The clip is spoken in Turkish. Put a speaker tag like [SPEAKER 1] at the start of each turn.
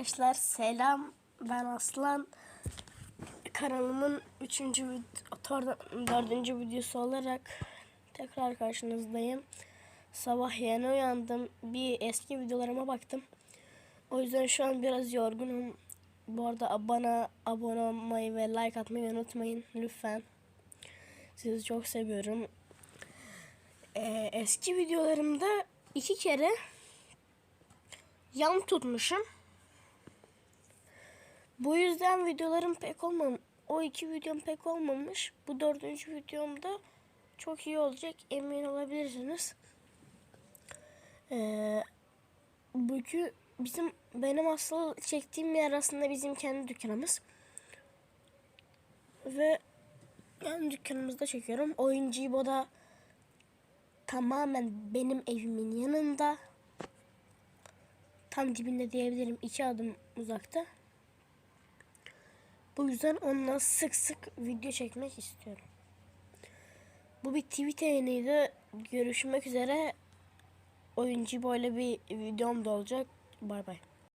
[SPEAKER 1] Arkadaşlar selam. Ben Aslan. Kanalımın 3. 4. videosu olarak tekrar karşınızdayım. Sabah yeni uyandım. Bir eski videolarıma baktım. O yüzden şu an biraz yorgunum. Bu arada bana abone olmayı ve like atmayı unutmayın lütfen. Sizi çok seviyorum. Ee, eski videolarımda iki kere yan tutmuşum. Bu yüzden videolarım pek olmam. O iki videom pek olmamış. Bu dördüncü videomda çok iyi olacak. Emin olabilirsiniz. Ee, bugün bizim benim asıl çektiğim yer aslında bizim kendi dükkanımız. Ve kendi dükkanımızda çekiyorum. Oyuncu İbo'da tamamen benim evimin yanında. Tam dibinde diyebilirim. iki adım uzakta. Bu yüzden onunla sık sık video çekmek istiyorum. Bu bir tweet yayınıydı. Görüşmek üzere. Oyuncu böyle bir videom da olacak. Bay bay.